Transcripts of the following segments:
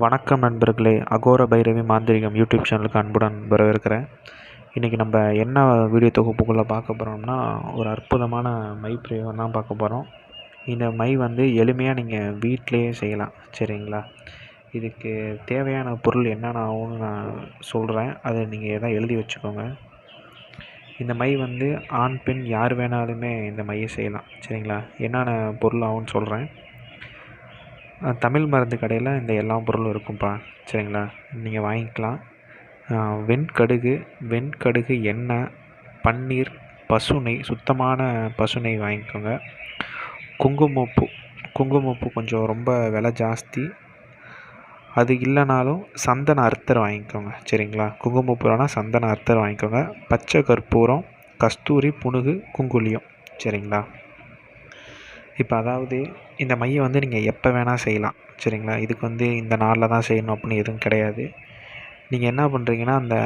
வணக்கம் நண்பர்களே அகோர பைரவி மாந்திரிகம் யூடியூப் சேனலுக்கு அன்புடன் வரவேற்கிறேன். இன்றைக்கி நம்ம என்ன வீடியோ தொகுப்புக்குள்ளே பார்க்க போகிறோம்னா ஒரு அற்புதமான மை பிரயோகம் தான் பார்க்க போகிறோம் இந்த மை வந்து எளிமையாக நீங்கள் வீட்டிலையே செய்யலாம் சரிங்களா? இதுக்கு தேவையான பொருள் என்னென்ன ஆகும்னு நான் சொல்கிறேன் அதை நீங்கள் எதாவது எழுதி வச்சுக்கோங்க. இந்த மை வந்து ஆண் பெண் யார் வேணாலுமே இந்த மையை செய்யலாம் சரிங்களா? என்னென்ன பொருள் ஆகும்னு சொல்கிறேன் தமிழ் மருந்து கடையில் இந்த எல்லா பொருளும் இருக்கும்ப்பா சரிங்களா? நீங்கள் வாங்கிக்கலாம். வெண்கடுகு வெண்கடுகு எண்ணெய் பன்னீர் பசு நெய் சுத்தமான பசு நெய் வாங்கிக்கோங்க. குங்குமப்பூ குங்குமப்பூ கொஞ்சம் ரொம்ப விலை ஜாஸ்தி. அது இல்லைனாலும் சந்தன அர்த்தர் வாங்கிக்கோங்க. சரிங்களா? குங்குமப்பூ சந்தன அர்த்தர் வாங்கிக்கோங்க. பச்சை கற்பூரம் கஸ்தூரி புனுகு குங்குலியம் சரிங்களா? இப்போ அதாவது இந்த மையை வந்து நீங்கள் எப்போ வேணால் செய்யலாம் சரிங்களா? இதுக்கு வந்து இந்த நாளில் தான் செய்யணும் அப்படின்னு எதுவும் கிடையாது. நீங்கள் என்ன பண்ணுறீங்கன்னா அந்த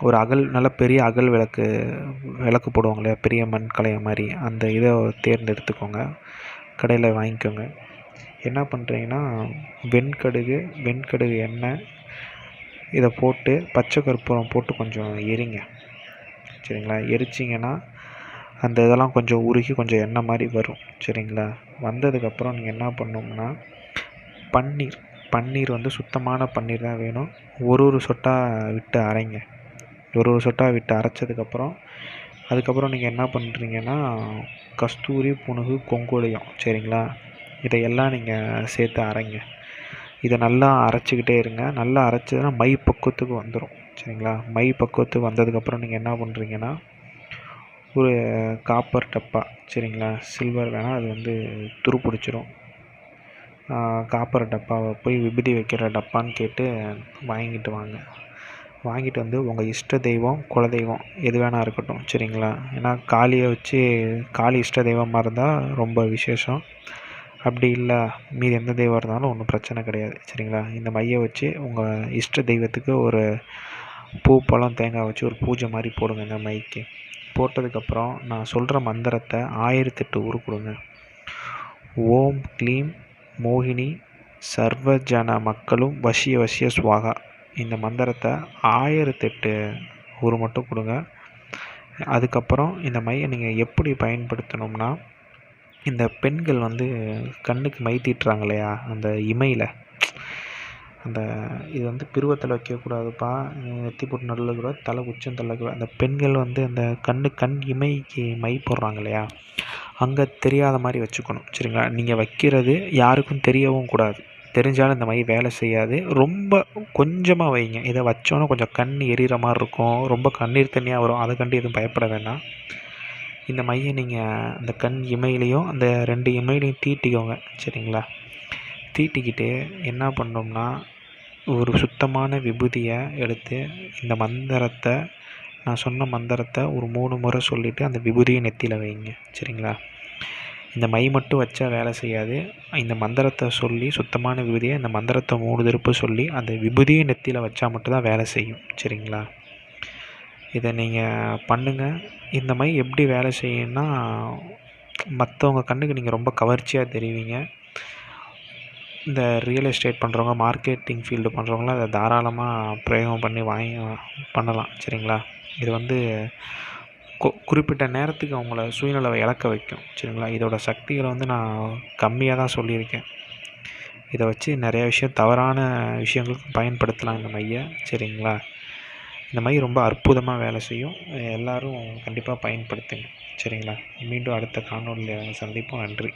ஒரு அகல் நல்ல பெரிய அகல் விளக்கு விளக்கு போடுவாங்க இல்லையா? பெரிய மண் கலைய மாதிரி அந்த இதை தேர்ந்தெடுத்துக்கோங்க. கடையில் வாங்கிக்கோங்க. என்ன பண்ணுறீங்கன்னா வெண்கடுகு வெண்கடுகு எண்ணெய் இதை போட்டு பச்சை கற்பூரம் போட்டு கொஞ்சம் எரிங்க. சரிங்களா? எரிச்சிங்கன்னா அந்த இதெல்லாம் கொஞ்சம் உருகி கொஞ்சம் எண்ணெய் மாதிரி வரும். சரிங்களா? வந்ததுக்கப்புறம் நீங்கள் என்ன பண்ணணும்னா பன்னீர். பன்னீர் வந்து சுத்தமான பன்னீர் தான் வேணும். ஒரு ஒரு சொட்டாக விட்டு அரைங்க. ஒரு ஒரு சொட்டாக விட்டு அரைச்சதுக்கப்புறம் அதுக்கப்புறம் நீங்கள் என்ன பண்ணுறீங்கன்னா கஸ்தூரி புனுகு கொங்குலியம் சரிங்களா? இதையெல்லாம் நீங்கள் சேர்த்து அரைங்க. இதை நல்லா அரைச்சிக்கிட்டே இருங்க. நல்லா அரைச்சதுன்னா மை பக்குவத்துக்கு வந்துடும் சரிங்களா? மை பக்குவத்துக்கு வந்ததுக்கப்புறம் நீங்கள் என்ன பண்ணுறீங்கன்னா ஒரு காப்பர் டப்பா சரிங்களா? சில்வர் வேணால் அது வந்து துரு பிடிச்சிரும் காப்பர் டப்பாவை போய் விபூதி வைக்கிற டப்பான்னு கேட்டு வாங்கிட்டு வாங்க. வாங்கிட்டு வந்து உங்கள் இஷ்ட தெய்வம் குலதெய்வம் எது வேணால் இருக்கட்டும் சரிங்களா? ஏன்னா காளியை வச்சு காளி இஷ்ட தெய்வமாக இருந்தால் ரொம்ப விசேஷம். அப்படி இல்லை மீதி எந்த தெய்வம் இருந்தாலும் ஒன்றும் பிரச்சனை கிடையாது சரிங்களா? இந்த மையை வச்சு உங்கள் இஷ்ட தெய்வத்துக்கு ஒரு பூ பழம் தேங்காய் வச்சு ஒரு பூஜை மாதிரி போடுங்க இந்த மைக்கு. போட்டதுக்கப்புறம் நான் சொல்கிற மந்திரத்தை ஆயிரத்தெட்டு உரு கொடுங்க. ஓம் க்ளீம் மோகினி சர்வஜன மக்களும் வசிய வசிய சுவாகா. இந்த மந்திரத்தை ஆயிரத்தெட்டு உரு மட்டும் கொடுங்க. அதுக்கப்புறம் இந்த மையை நீங்கள் எப்படி பயன்படுத்தணும்னா இந்த பெண்கள் வந்து கண்ணுக்கு மை தீட்டுறாங்க இல்லையா அந்த இமையில். அந்த இது வந்து பிருவத்தில் வைக்கக்கூடாதுப்பா. நெத்தி போட்டு நல்லக்கூடாது தலை உச்சம் தள்ளக்கூடாது அந்த பெண்கள் வந்து அந்த கண்ணு கண் இமைக்கு மை போடுறாங்க இல்லையா? அங்கே தெரியாத மாதிரி வச்சுக்கணும். சரிங்களா? நீங்கள் வைக்கிறது யாருக்கும் தெரியவும் கூடாது. தெரிஞ்சாலும் இந்த மை வேலை செய்யாது. ரொம்ப கொஞ்சமாக வைங்க. இதை வச்சோன்னா கொஞ்சம் கண் எரிகிற மாதிரி இருக்கும். ரொம்ப கண்ணீர் தண்ணியாக வரும். அதை கண்டு எதுவும் பயப்பட வேண்டாம். இந்த மையை நீங்கள் அந்த கண் இமையிலையும் அந்த ரெண்டு இமையிலையும் தீட்டிக்கோங்க. சரிங்களா? தீட்டிக்கிட்டு என்ன பண்ணோம்னா ஒரு சுத்தமான விபூதியை எடுத்து இந்த மந்திரத்தை நான் சொன்ன மந்திரத்தை ஒரு மூணு முறை சொல்லிவிட்டு அந்த விபூதியை நெத்தியில் வைங்க. சரிங்களா? இந்த மை மட்டும் வச்சா வேலை செய்யாது. இந்த மந்திரத்தை சொல்லி சுத்தமான விபூதியை இந்த மந்திரத்தை மூணு திருப்பு சொல்லி அந்த விபூதியை நெத்தியில் வச்சா மட்டும்தான் வேலை செய்யும். சரிங்களா? இதை நீங்கள் பண்ணுங்கள் இந்த மை எப்படி வேலை செய்யணும்னா மற்றவங்க கண்ணுக்கு நீங்கள் ரொம்ப கவர்ச்சியாக தெரிவிங்க. இந்த ரியல் எஸ்டேட் பண்ணுறவங்க மார்க்கெட்டிங் ஃபீல்டு பண்ணுறவங்களாம் அதை தாராளமாக பிரயோகம் பண்ணி வாங்கி பண்ணலாம். சரிங்களா? இது வந்து கு குறிப்பிட்ட நேரத்துக்கு அவங்கள சுயநலவை இழக்க வைக்கும். சரிங்களா? இதோட சக்திகளை வந்து நான் கம்மியாக தான் சொல்லியிருக்கேன். இதை வச்சு நிறையா விஷயம் தவறான விஷயங்களுக்கு பயன்படுத்தலாம் இந்த மையை. சரிங்களா? இந்த மை ரொம்ப அற்புதமாக வேலை செய்யும். எல்லோரும் கண்டிப்பாக பயன்படுத்துங்க. சரிங்களா? மீண்டும் அடுத்த காணொலியில் சந்திப்போம். நன்றி.